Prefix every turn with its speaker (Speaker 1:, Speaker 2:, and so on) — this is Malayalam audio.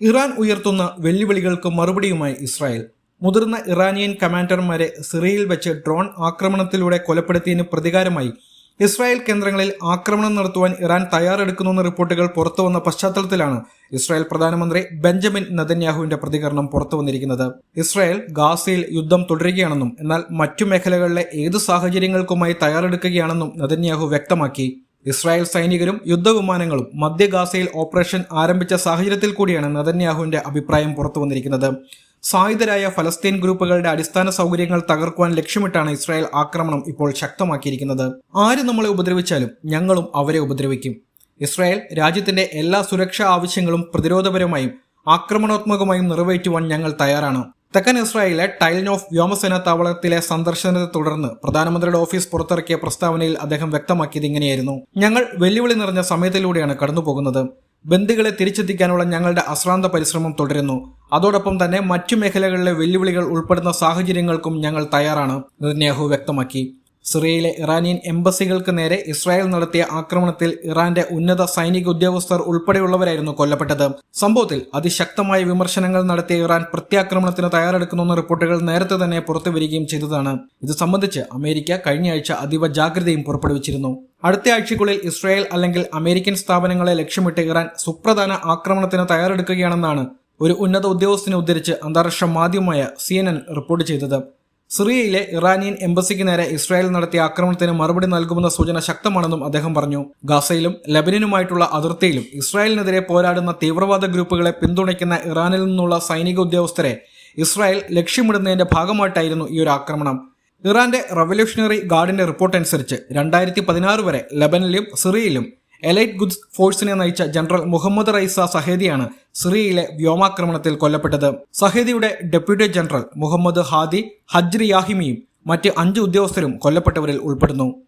Speaker 1: ഇറാൻ ഉയർത്തുന്ന വെല്ലുവിളികൾക്ക് മറുപടിയുമായി ഇസ്രായേൽ. മുതിർന്ന ഇറാനിയൻ കമാൻഡർമാരെ സിറിയയിൽ വെച്ച് ഡ്രോൺ ആക്രമണത്തിലൂടെ കൊലപ്പെടുത്തിയതിന് പ്രതികാരമായി ഇസ്രായേൽ കേന്ദ്രങ്ങളിൽ ആക്രമണം നടത്തുവാൻ ഇറാൻ തയ്യാറെടുക്കുന്നുവെന്ന റിപ്പോർട്ടുകൾ പുറത്തുവന്ന പശ്ചാത്തലത്തിലാണ് ഇസ്രായേൽ പ്രധാനമന്ത്രി ബെഞ്ചമിൻ നദന്യാഹുവിന്റെ പ്രതികരണം പുറത്തുവന്നിരിക്കുന്നത് ഇസ്രായേൽ ഗാസയിൽ യുദ്ധം തുടരുകയാണെന്നും എന്നാൽ മറ്റു മേഖലകളിലെ ഏത് സാഹചര്യങ്ങൾക്കുമായി തയ്യാറെടുക്കുകയാണെന്നും നദന്യാഹു വ്യക്തമാക്കി. ഇസ്രായേൽ സൈനികരും യുദ്ധവിമാനങ്ങളും മധ്യ ഗാസയിൽ ഓപ്പറേഷൻ ആരംഭിച്ച സാഹചര്യത്തിൽ കൂടിയാണ് നതന്യാഹുവിന്റെ അഭിപ്രായം പുറത്തു വന്നിരിക്കുന്നത്. സായുധരായ ഫലസ്തീൻ ഗ്രൂപ്പുകളുടെ അടിസ്ഥാന സൗകര്യങ്ങൾ തകർക്കുവാൻ ലക്ഷ്യമിട്ടാണ് ഇസ്രായേൽ ആക്രമണം ഇപ്പോൾ ശക്തമാക്കിയിരിക്കുന്നത്. ആര് നമ്മളെ ഉപദ്രവിച്ചാലും ഞങ്ങളും അവരെ ഉപദ്രവിക്കും. ഇസ്രായേൽ രാജ്യത്തിന്റെ എല്ലാ സുരക്ഷാ ആവശ്യങ്ങളും പ്രതിരോധപരമായും ആക്രമണാത്മകമായും നിറവേറ്റുവാൻ ഞങ്ങൾ തയ്യാറാണ്. തെക്കൻ ഇസ്രായേലിലെ ഓഫ് വ്യോമസേനാ താവളത്തിലെ സന്ദർശനത്തെ തുടർന്ന് പ്രധാനമന്ത്രിയുടെ ഓഫീസ് പുറത്തിറക്കിയ പ്രസ്താവനയിൽ അദ്ദേഹം വ്യക്തമാക്കിയത് ഇങ്ങനെയായിരുന്നു. ഞങ്ങൾ വെല്ലുവിളി നിറഞ്ഞ സമയത്തിലൂടെയാണ് കടന്നുപോകുന്നത്. ബന്ദികളെ തിരിച്ചെത്തിക്കാനുള്ള ഞങ്ങളുടെ അശ്രാന്ത പരിശ്രമം തുടരുന്നു. അതോടൊപ്പം തന്നെ മറ്റു മേഖലകളിലെ വെല്ലുവിളികൾ ഉൾപ്പെടുന്ന സാഹചര്യങ്ങൾക്കും ഞങ്ങൾ തയ്യാറാണ് നെതന്യാഹു വ്യക്തമാക്കി. സിറിയയിലെ ഇറാനിയൻ എംബസികൾക്ക് നേരെ ഇസ്രായേൽ നടത്തിയ ആക്രമണത്തിൽ ഇറാന്റെ ഉന്നത സൈനിക ഉദ്യോഗസ്ഥർ ഉൾപ്പെടെയുള്ളവരായിരുന്നു കൊല്ലപ്പെട്ടത്. സംഭവത്തിൽ അതിശക്തമായ വിമർശനങ്ങൾ നടത്തിയ ഇറാൻ പ്രത്യാക്രമണത്തിന് തയ്യാറെടുക്കുന്നുവെന്ന റിപ്പോർട്ടുകൾ നേരത്തെ തന്നെ പുറത്തുവരികയും ചെയ്തതാണ്. ഇത് സംബന്ധിച്ച് അമേരിക്ക കഴിഞ്ഞയാഴ്ച അതീവ ജാഗ്രതയും പുറപ്പെടുവിച്ചിരുന്നു. അടുത്ത ആഴ്ചക്കുള്ളിൽ ഇസ്രായേൽ അല്ലെങ്കിൽ അമേരിക്കൻ സ്ഥാപനങ്ങളെ ലക്ഷ്യമിട്ട് ഇറാൻ സുപ്രധാന ആക്രമണത്തിന് തയ്യാറെടുക്കുകയാണെന്നാണ് ഒരു ഉന്നത ഉദ്യോഗസ്ഥനെ ഉദ്ധരിച്ച് അന്താരാഷ്ട്ര മാധ്യമമായ സി റിപ്പോർട്ട് ചെയ്തത്. സിറിയയിലെ ഇറാനിയൻ എംബസിക്ക് നേരെ ഇസ്രായേൽ നടത്തിയ ആക്രമണത്തിന് മറുപടി നൽകുമെന്ന സൂചന ശക്തമാണെന്നും അദ്ദേഹം പറഞ്ഞു. ഗാസയിലും ലബനനുമായിട്ടുള്ള അതിർത്തിയിലും ഇസ്രായേലിനെതിരെ പോരാടുന്ന തീവ്രവാദ ഗ്രൂപ്പുകളെ പിന്തുണയ്ക്കുന്ന ഇറാനിൽ നിന്നുള്ള സൈനിക ഉദ്യോഗസ്ഥരെ ഇസ്രായേൽ ലക്ഷ്യമിടുന്നതിന്റെ ഭാഗമായിട്ടായിരുന്നു ഈ ഒരു ആക്രമണം. ഇറാന്റെ റവല്യൂഷണറി ഗാർഡിന്റെ റിപ്പോർട്ട് അനുസരിച്ച് രണ്ടായിരത്തി പതിനാറ് വരെ ലബനിലും സിറിയയിലും എലൈറ്റ് ഗുഡ്സ് ഫോഴ്സിനെ നയിച്ച ജനറൽ മുഹമ്മദ് റൈസ സഹേദിയാണ് സിറിയയിലെ വ്യോമാക്രമണത്തിൽ കൊല്ലപ്പെട്ടത്. സഹേദിയുടെ deputy general Mohammad Hadi Hajri യാഹിമിയും മറ്റ് അഞ്ച് ഉദ്യോഗസ്ഥരും കൊല്ലപ്പെട്ടവരിൽ ഉൾപ്പെടുന്നു.